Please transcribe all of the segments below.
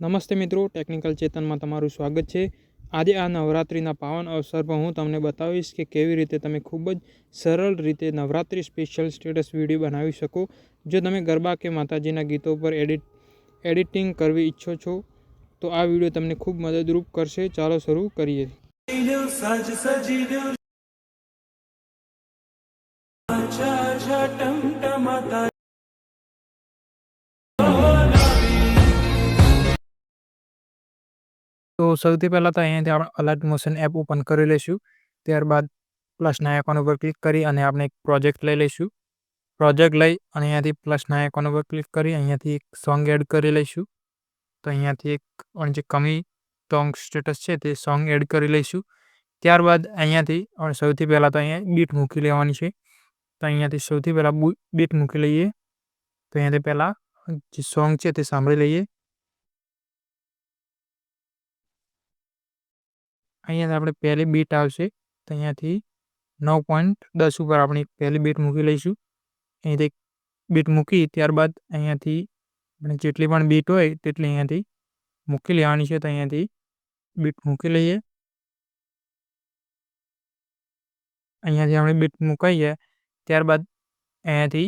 નમસ્તે મિત્રો, ટેકનિકલ ચેતનમાં તમારું સ્વાગત છે. આજે આ નવરાત્રિના પાવન અવસર પર હું તમને બતાવીશ કે કેવી રીતે તમે ખૂબ જ સરળ રીતે નવરાત્રિ સ્પેશિયલ સ્ટેટસ વીડિયો બનાવી શકો. જો તમે ગરબા કે માતાજીના ગીતો પર એડિટ, એડિટિંગ કરવી ઈચ્છો છો, તો આ વીડિયો તમને ખૂબ મદદરૂપ કરશે. ચાલો શરૂ કરીએ. તો સૌથી પહેલાં તો અહીંયાથી આપણે અલર્ટ મોશન એપ ઓપન કરી લઈશું. ત્યારબાદ પ્લસના આઇકોન ઉપર ક્લિક કરી અને આપણે એક પ્રોજેક્ટ લઈ લઈશું. પ્રોજેક્ટ લઈ અને અહીંયાથી પ્લસના આઇકોન ઉપર ક્લિક કરી અહીંયાથી એક સોંગ એડ કરી લઈશું. તો અહીંયાથી એક આપણે જે કમી સોંગ સ્ટેટસ છે તે સોંગ એડ કરી લઈશું. ત્યારબાદ અહીંયાથી આપણે સૌથી પહેલાં તો અહીંયા બીટ મૂકી લેવાની છે. તો અહીંયાથી સૌથી પહેલાં બીટ મૂકી લઈએ. તો અહીંયાથી પહેલાં જે સોંગ છે તે સાંભળી લઈએ. અહીંયાથી આપણે પહેલી બીટ આવશે. તો અહીંયાથી નવ પોઈન્ટ દસ ઉપર આપણી પહેલી બીટ મૂકી લઈશું. અહીંયાથી બીટ મૂકી ત્યારબાદ અહીંયાથી આપણે જેટલી પણ બીટ હોય તેટલી અહીંયાથી મૂકી લેવાની છે. તો અહીંયાથી બીટ મૂકી લઈએ. અહીંયાથી આપણે બીટ મુકાઈએ ત્યારબાદ અહીંયાથી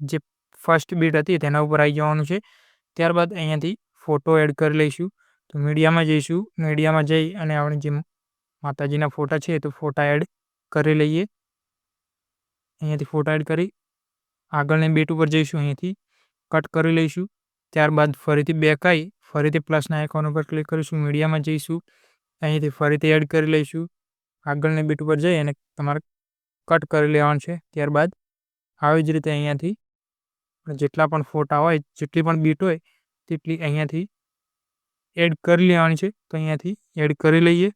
જે ફર્સ્ટ બીટ હતી તેના ઉપર આવી જવાનું છે. ત્યારબાદ અહીંયાથી ફોટો એડ કરી લઈશું. તો મીડિયામાં જઈશું. મીડિયામાં જઈ અને આપણે જે માતાજીના ફોટા છે તો ફોટા એડ કરી લઈએ. અહીંયાથી ફોટા એડ કરી આગળને બેટ ઉપર જઈશું, અહીંયાથી કટ કરી લઈશું. ત્યારબાદ ફરીથી બેક આવી ફરીથી પ્લસના આઇકોન ઉપર ક્લિક કરીશું મીડિયામાં જઈશું. અહીંયાથી ફરીથી એડ કરી લઈશું. આગળને બેટ ઉપર જઈ અને તમારે કટ કરી લેવાનું છે. ત્યારબાદ આવી જ રીતે અહીંયાથી જેટલા પણ ફોટા હોય, જેટલી પણ બીટ હોય, તેટલી અહીંયાથી એડ કરી લેવાની છે. તો અહીંયાથી એડ કરી લઈએ.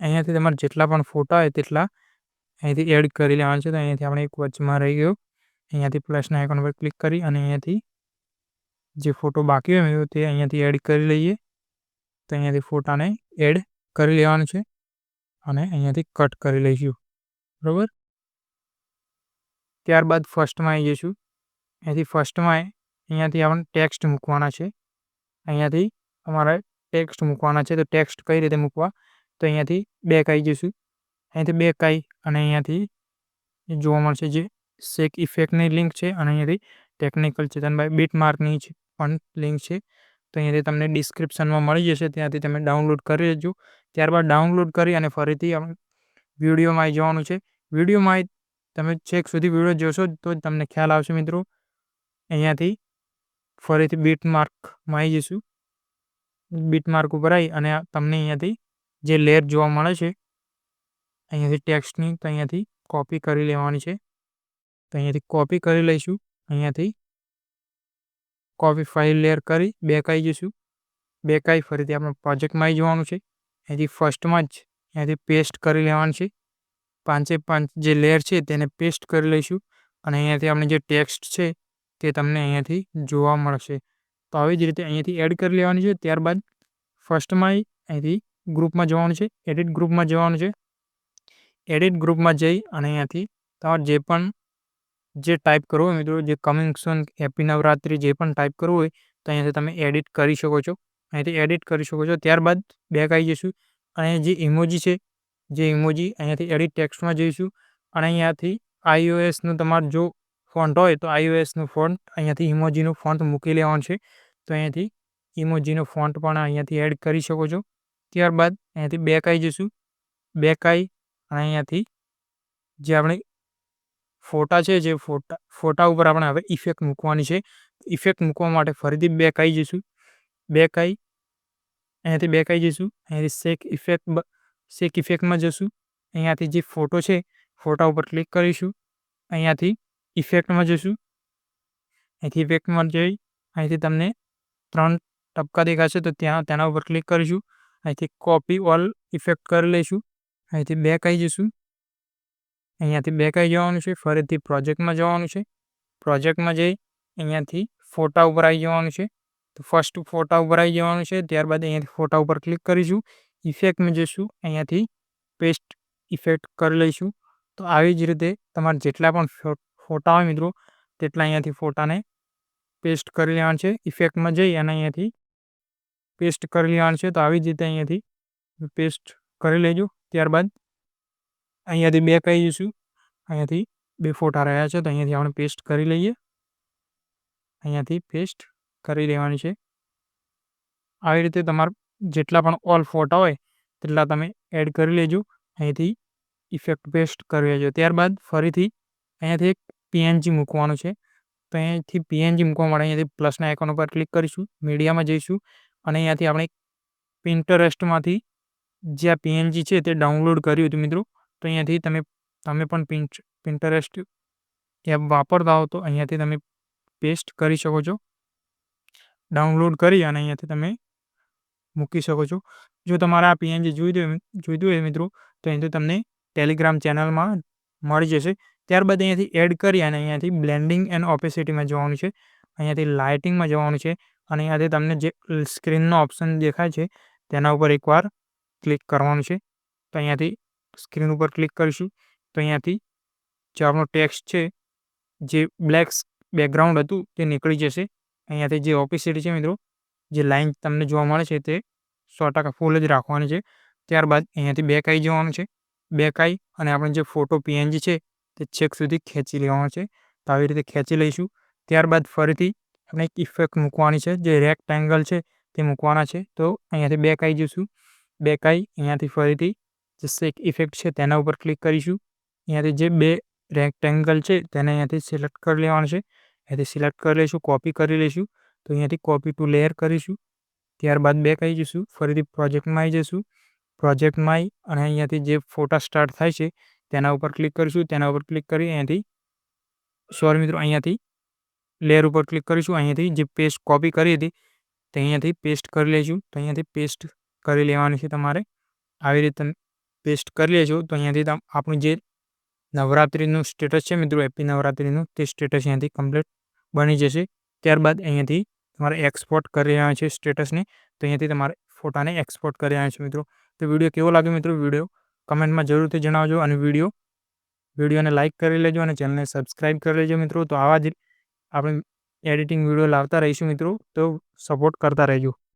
અહીંયાથી તમારે જેટલા પણ ફોટા હોય તેટલા અહીંયાથી એડ કરી લેવાના છે. તો અહીંયાથી આપણે એક વચમાં રહી ગયો. અહીંયાથી પ્લસના આઇકોન પર ક્લિક કરી અને અહીંયાથી જે ફોટો બાકી હોય તે અહીંયાથી એડ કરી લઈએ. તો અહીંયાથી ફોટાને એડ કરી લેવાનું છે અને અહીંયાથી કટ કરી લઈશું. બરાબર? ત્યારબાદ ફર્સ્ટમાં આવી જઈશું અહીંયાથી ફર્સ્ટમાં અહીંયાથી આપણે ટેક્સ્ટ મૂકવાના છે. અહીંયાથી અમારે ટેક્સ્ટ મૂકવાના છે. તો ટેક્સ્ટ કઈ રીતે મૂકવા? તો અહીંયાથી બે કાઈ જઈશું. અહીંયાથી બે કાઈ અને અહીંયાથી જોવા મળશે જે શેક ઇફેક્ટની લિંક છે અને અહીંયાથી ટેકનિકલ ચેતનભાઈ બીટ માર્કની પણ લિંક છે. તો અહીંયાથી તમને ડિસ્ક્રિપ્શનમાં મળી જશે, ત્યાંથી તમે ડાઉનલોડ કરી લેજો. ત્યારબાદ ડાઉનલોડ કરી અને ફરીથી વિડીયોમાં આવી જવાનું છે. વિડીયોમાં તમે છેક સુધી વીડિયો જોશો તો જ તમને ખ્યાલ આવશે મિત્રો. અહીંયાથી ફરીથી બીટ માર્કમાં આવી જઈશું. બીટ માર્ક ઉપર આવી અને તમને અહીંયાથી જે લેયર જોવા મળે છે, અહીંયાથી ટેક્સ્ટની તો અહીંયાથી કોપી કરી લેવાની છે. તો અહીંયાથી કોપી કરી લઈશું, અહીંયાથી કોપી ફાઇલ લેયર કરી બેકાઈ જઈશું. બેકાઈ ફરીથી આપણે પ્રોજેક્ટમાં જવાનું છે. અહીંયાથી ફર્સ્ટમાં જ અહીંયાથી પેસ્ટ કરી લેવાનું છે. પાંચે પાંચ જે લેયર છે તેને પેસ્ટ કરી લઈશું અને અહીંયાથી આપણે જે ટેક્સ્ટ છે તે તમને અહીંયાથી જોવા મળશે. તો આવી જ રીતે અહીંયાથી એડ કરી લેવાની છે. ત્યારબાદ ફર્સ્ટમાં અહીંથી ગ્રુપમાં જવાનું છે, એડિટ ગ્રુપમાં જવાનું છે. એડિટ ગ્રુપમાં જઈ અને અહીંયાથી તમારે જે પણ જે ટાઈપ કરવું હોય મિત્રો, જે કમિંગ સૂન હેપી નવરાત્રિ જે પણ ટાઈપ કરવું હોય, તો અહીંયાથી તમે એડિટ કરી શકો છો. અહીંયાથી એડિટ કરી શકો છો. ત્યારબાદ બેક આવી જઈશું. અને જે ઇમોજી છે, જે ઇમોજી અહીંયાથી એડિટ ટેક્સ્ટમાં જઈશું. અને અહીંયાથી આઈઓએસનું તમારું જો ફોન્ટ હોય, તો આઈઓએસનું ફોન્ટ અહીંયાથી ઇમોજીનું ફોન્ટ મૂકી લેવાનું છે. તો અહીંયાથી ઇમોજીનો ફોન્ટ પણ અહીંયાથી એડ કરી શકો છો. ત્યારબાદ અહીંયાથી બેક આવી જઈશું. બેક આવી અને અહીંયાથી જે આપણે ફોટા છે, જે ફોટા ફોટા ઉપર આપણે હવે ઇફેક્ટ મૂકવાની છે. ઇફેક્ટ મૂકવા માટે ફરીથી બેક આવી જઈશું. બેક આવી અહીંયાથી બેક આવી જઈશું. અહીંયાથી શેક ઇફેક્ટ શેક ઇફેક્ટમાં જઈશું અહીંયાથી જે ફોટો છે, ફોટા ઉપર ક્લિક કરીશું. અહીંયાથી ઇફેક્ટમાં જઈશું. અહીંથી ઇફેક્ટમાં જઈ અહીંથી તમને ત્રણ ટપકા દેખાશે તો ત્યાં, તેના ઉપર ક્લિક કરીશું. અહીંથી કોપી ઓલ ઇફેક્ટ કરી લઈશું અહીંથી બેક આવી જઈશું અહીંયાથી બેક આવી જવાનું છે ફરીથી પ્રોજેક્ટમાં જવાનું છે પ્રોજેક્ટમાં જઈ અહીંયાથી ફોટા ઉપર આવી જવાનું છે તો ફર્સ્ટ ફોટા ઉપર આવી જવાનું છે ત્યારબાદ અહીંયાથી ફોટા ઉપર ક્લિક કરીશું ઇફેક્ટમાં જઈશું અહીંયાથી પેસ્ટ ઇફેક્ટ કરી લઈશું તો આવી જ રીતે તમારે જેટલા પણ ફોટા હોય મિત્રો તેટલા અહીંયાથી ફોટાને પેસ્ટ કરી લેવાના છે ઇફેક્ટમાં જઈ અને અહીંયાથી પેસ્ટ કરી લેવાનું છે તો આવી જ રીતે અહીંયાથી પેસ્ટ કરી લેજો ત્યારબાદ. અહીંયાથી બે કહી જઈશું અહીંયાથી બે ફોટા રહ્યા છે તો અહીંયાથી આપણે પેસ્ટ કરી લઈએ. અહીંયાથી પેસ્ટ કરી દેવાની છે. આવી રીતે તમારા જેટલા પણ ઓલ ફોટા હોય તેટલા તમે એડ કરી લેજો. અહીંથી ઇફેક્ટ પેસ્ટ કરી લેજો. ત્યારબાદ ફરીથી અહીંયાથી એક પીએનજી મૂકવાનું છે. તો અહીંયાથી પીએનજી મૂકવા માટે અહીંયાથી પ્લસના આઇકોન ઉપર ક્લિક કરીશું. મીડિયામાં જઈશું. અને અહીંયાથી આપણે પિન્ટરેસ્ટમાંથી જે પીએનજી છે તે ડાઉનલોડ કર્યું હતું મિત્રો. તો અહીંયાથી તમે તમે પણ પિન્ટ પિન્ટરેસ્ટ એપ વાપરતા હો તો અહીંયાથી તમે પેસ્ટ કરી શકો છો. ડાઉનલોડ કરી અને અહીંયાથી તમે મૂકી શકો છો. જો તમારે આ પીએનજી જોઈતું જોઈતું હોય મિત્રો, તો અહીંથી તમને ટેલિગ્રામ ચેનલમાં મળી જશે. ત્યારબાદ અહીંયાથી એડ કરી અને અહીંયાથી બ્લેન્ડિંગ એન્ડ ઓપેસિટીમાં જવાનું છે. અહીંયાથી લાઇટિંગમાં જવાનું છે. અને અહીંયાથી તમને જે સ્ક્રીનનો ઓપ્શન દેખાય છે, તેના ઉપર એકવાર ક્લિક કરવાનું છે. તો અહીંયાથી સ્ક્રીન ઉપર ક્લિક કરીશું. તો અહીંયાથી જે આપણો ટેક્સ્ટ છે, જે બ્લેક બેકગ્રાઉન્ડ હતું તે નીકળી જશે. અહીંયાથી જે ઓપેસિટી છે મિત્રો, જે લાઇન તમને જોવા મળે છે તે સો ટકા ફૂલ જ રાખવાની છે. ત્યારબાદ અહીંયાથી બેક આવી જવાનું છે. બેક આવી અને આપણે જે ફોટો પીએનજી છે તે છેક સુધી ખેંચી લેવાનો છે. તો આવી રીતે ખેંચી લઈશું. ત્યારબાદ ફરીથી આપણે એક ઇફેક્ટ મૂકવાની છે, જે રેક્ટેંગલ છે તે મૂકવાના છે. તો અહીંયાથી બેક આવી જઈશું. બેક આવી અહીંયાથી ફરીથી જે એક ઇફેક્ટ છે તેના ઉપર ક્લિક કરીશું. અહીંયાથી જે બે રેક્ટેંગલ છે તેને અહીંયાથી સિલેક્ટ કરી લેવાનું છે. અહીંયાથી સિલેક્ટ કરી લઈશું કોપી કરી લઈશું. તો અહીંયાથી કોપી ટુ લેયર કરીશું. ત્યારબાદ બેક આવી જઈશું, ફરીથી પ્રોજેક્ટમાં આવી જઈશું. પ્રોજેક્ટમાં આવી અને અહીંયાથી જે ફોટા સ્ટાર્ટ થાય છે તેના ઉપર ક્લિક કરીશું. તેના ઉપર ક્લિક કરી અહીંયાથી સોરી મિત્રો, અહીંયાથી લેયર ઉપર ક્લિક કરીશું. અહીંયાથી જે પેસ્ટ કોપી કરી હતી, તે અહીંયાથી પેસ્ટ કરી લેશું. તો અહીંયાથી પેસ્ટ કરી લેવાની છે તમારે. આવી રીતે પેસ્ટ કરી લેજો. તો અહીંયાથી આપણું જે નવરાત્રિનું સ્ટેટસ છે મિત્રો એપી નવરાત્રિનું, તે સ્ટેટસ અહીંયાથી કમ્પ્લીટ બની જશે. ત્યારબાદ અહીંયાથી તમારે એક્સપોર્ટ કરી રહ્યા છે સ્ટેટસને તો અહીંયાથી તમારે ફોટાને એક્સપોર્ટ કરી રહ્યા છે મિત્રો. તો વીડિયો કેવો લાગ્યો મિત્રો? વીડિયો કમેન્ટમાં જરૂરથી જણાવજો અને વીડિયો, વિડીયોને લાઇક કરી લેજો અને ચેનલને સબસ્ક્રાઈબ કરી લેજો મિત્રો. તો આવા જ આપણે એડિટિંગ વીડિયો લાવતા રહીશું મિત્રો તો સપોર્ટ કરતા રહેજો.